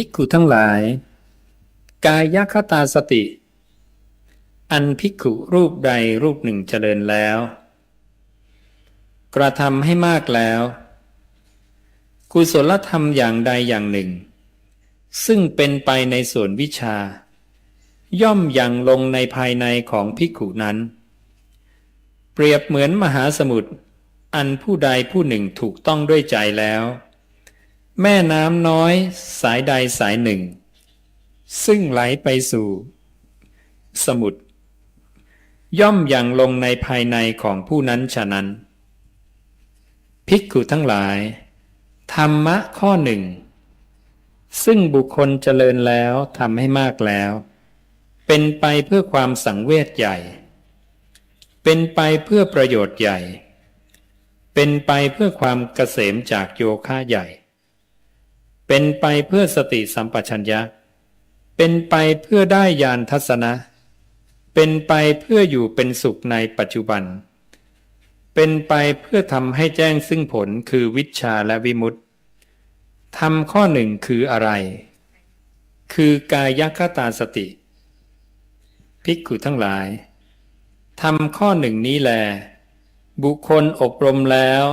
ภิกขุทั้งหลาย กายคตาสติ อันภิกขุรูปใดรูปหนึ่งเจริญแล้ว กระทำให้มากแล้ว กุศลธรรมอย่างใดอย่างหนึ่ง ซึ่งเป็นไปในส่วนวิชา ย่อมยังลงในภายในของภิกขุนั้น เปรียบเหมือนมหาสมุทรอันผู้ใดผู้หนึ่งถูกต้องด้วยใจแล้ว แม่น้ำน้อยสายใดสายหนึ่ง ซึ่งไหลไปสู่ สมุทรย่อมยังลงในภายในของผู้นั้นฉะนั้น ภิกขุทั้งหลาย ธรรมะข้อหนึ่ง ซึ่งบุคคลเจริญแล้วทำให้มากแล้ว เป็นไปเพื่อความสังเวชใหญ่ เป็นไปเพื่อประโยชน์ใหญ่ เป็นไปเพื่อความเกษมจากโยคะใหญ่ เป็นไปเพื่อสติสัมปชัญญะ เป็นไปเพื่อได้ญาณทัศนะ เป็นไปเพื่ออยู่เป็นสุขในปัจจุบัน เป็นไปเพื่อทำให้แจ้งซึ่งผลคือวิชาและวิมุตติทำข้อหนึ่งคืออะไร คือกายคตาสติ ภิกขุทั้งหลายทำข้อหนึ่งนี้แล บุคคลอบรมแล้ว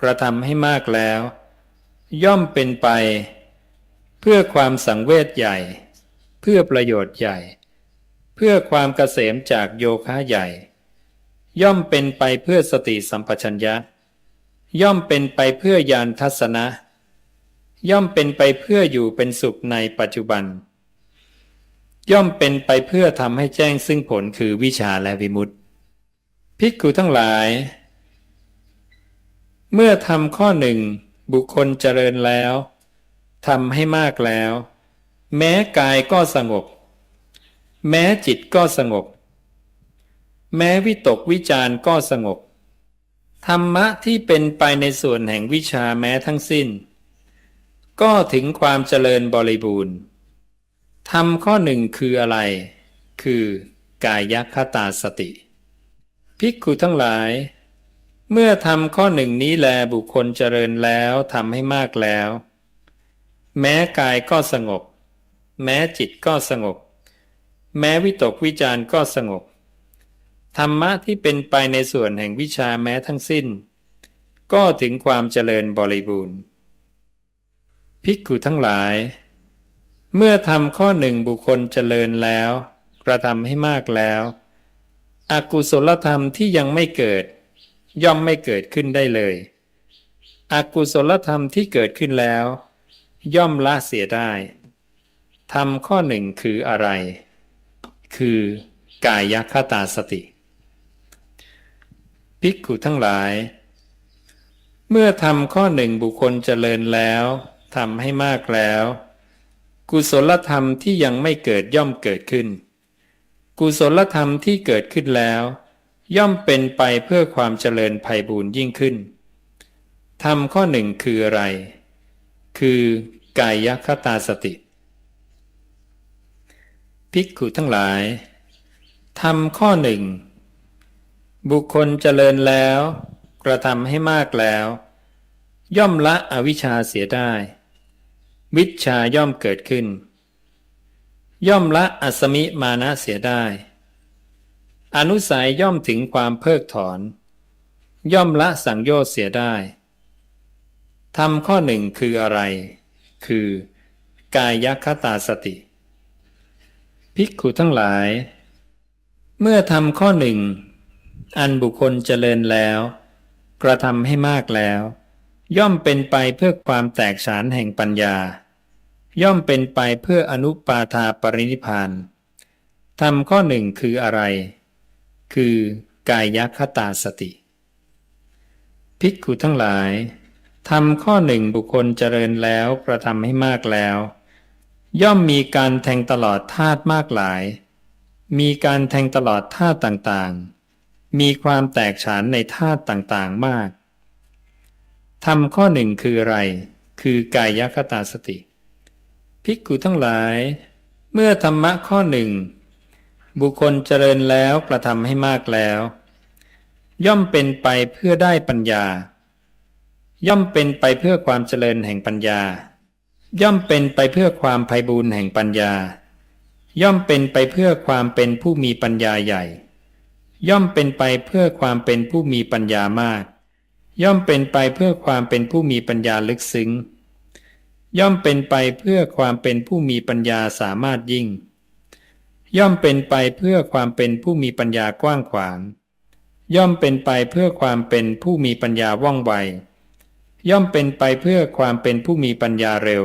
กระทำให้มากแล้ว ย่อมเป็นไป เพื่อความสังเวชใหญ่ เพื่อประโยชน์ใหญ่ เพื่อความเกษมจากโยคะใหญ่ ย่อมเป็นไปเพื่อสติสัมปชัญญะ ย่อมเป็นไปเพื่อยานทัศนะ ย่อมเป็นไปเพื่ออยู่เป็นสุขในปัจจุบัน ย่อมเป็นไปเพื่อทำให้แจ้งซึ่งผลคือวิชาและวิมุตติภิกขุทั้งหลาย เมื่อทำข้อหนึ่ง บุคคลเจริญแล้วทำให้มากแล้ว แม้กายก็สงบ แม้จิตก็สงบ แม้วิตกวิจารก็สงบ ธรรมะที่เป็นไปในส่วนแห่งวิชาแม้ทั้งสิ้น ก็ถึงความเจริญบริบูรณ์ทำข้อหนึ่งคืออะไร คือกายคตาสติ ภิกขุทั้งหลาย เมื่อทำข้อหนึ่งนี้แลบุคคลเจริญแล้วทำให้มากแล้ว แม้กายก็สงบ แม้จิตก็สงบ แม้วิตกวิจารก็สงบ ธรรมะที่เป็นไปในส่วนแห่งวิชาแม้ทั้งสิ้น ก็ถึงความเจริญบริบูรณ์ภิกขุทั้งหลาย เมื่อทำข้อหนึ่งบุคคลเจริญแล้ว กระทำให้มากแล้ว อกุศลธรรมที่ยังไม่เกิด ย่อมไม่เกิดขึ้นได้เลย อกุศลธรรมที่เกิดขึ้นแล้ว ย่อมละเสียได้ทำข้อหนึ่งคืออะไร คือกายคตาสติ ภิกขุทั้งหลาย เมื่อทำข้อหนึ่งบุคคลเจริญแล้วทำให้มากแล้ว กุศลธรรมที่ยังไม่เกิดย่อมเกิดขึ้น กุศลธรรมที่เกิดขึ้นแล้ว ย่อมเป็นไปเพื่อความเจริญไพ่บูรยิ่งขึ้นทำข้อหนึ่งคืออะไร คือกายคตาสติ ภิกขุทั้งหลายทำข้อหนึ่ง บุคคลเจริญแล้ว กระทำให้มากแล้ว ย่อมละอวิชชาเสียได้ วิชาย่อมเกิดขึ้น ย่อมละอัสมิมานะเสียได้ อนุสัยย่อมถึงความเพิกถอน ย่อมละสังโยชน์เสียได้ทำข้อหนึ่งคืออะไร คือ กายคตาสติ ภิกขุทั้งหลาย เมื่อทำข้อหนึ่ง อันบุคคลเจริญแล้ว กระทำให้มากแล้ว ย่อมเป็นไปเพื่อความแตกฉานแห่งปัญญา ย่อมเป็นไปเพื่ออนุปาทาปรินิพานทำข้อหนึ่งคืออะไร คือกายคตาสติ ภิกขุทั้งหลายทำข้อหนึ่งบุคคลเจริญแล้วกระทำให้มากแล้ว ย่อมมีการแทงตลอดธาตุมากหลาย มีการแทงตลอดธาตุต่างๆ มีความแตกฉานในธาตุต่างๆมากทำข้อหนึ่งคืออะไร คือกายคตาสติ ภิกขุทั้งหลาย เมื่อธรรมะข้อหนึ่ง บุคคลเจริญแล้วกระทำให้มากแล้ว ย่อมเป็นไปเพื่อได้ปัญญา ย่อมเป็นไปเพื่อความเจริญแห่งปัญญา ย่อมเป็นไปเพื่อความไพบูรณ์แห่งปัญญา ย่อมเป็นไปเพื่อความเป็นผู้มีปัญญาใหญ่ ย่อมเป็นไปเพื่อความเป็นผู้มีปัญญามาก ย่อมเป็นไปเพื่อความเป็นผู้มีปัญญาลึกซึ้ง ย่อมเป็นไปเพื่อความเป็นผู้มีปัญญาสามารถยิ่ง ย่อมเป็นไปเพื่อความเป็นผู้มีปัญญากว้างขวาง ย่อมเป็นไปเพื่อความเป็นผู้มีปัญญาว่องไว ย่อมเป็นไปเพื่อความเป็นผู้มีปัญญาเร็ว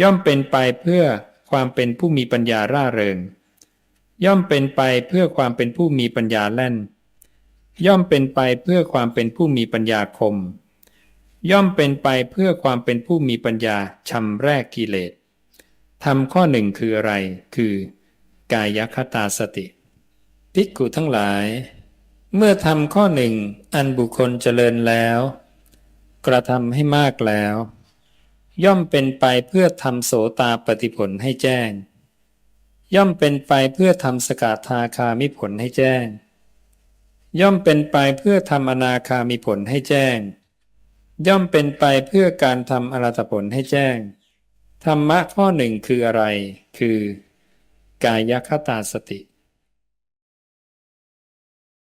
ย่อมเป็นไปเพื่อความเป็นผู้มีปัญญาร่าเริง ย่อมเป็นไปเพื่อความเป็นผู้มีปัญญาแล่น ย่อมเป็นไปเพื่อความเป็นผู้มีปัญญาคม ย่อมเป็นไปเพื่อความเป็นผู้มีปัญญาชำแรกกิเลสทำข้อหนึ่งคืออะไร คือ กายคตาสติ ภิกขุทั้งหลาย เมื่อทำข้อหนึ่งอันบุคคลเจริญแล้ว กระทำให้มากแล้ว ย่อมเป็นไปเพื่อทำโสตาปฏิผลให้แจ้ง ย่อมเป็นไปเพื่อทำสกทาคามิผลให้แจ้ง ย่อมเป็นไปเพื่อทำอนาคามิผลให้แจ้ง ย่อมเป็นไปเพื่อการทำอรัตผลให้แจ้งธรรมะข้อหนึ่งคืออะไร คือ กายคตาสติ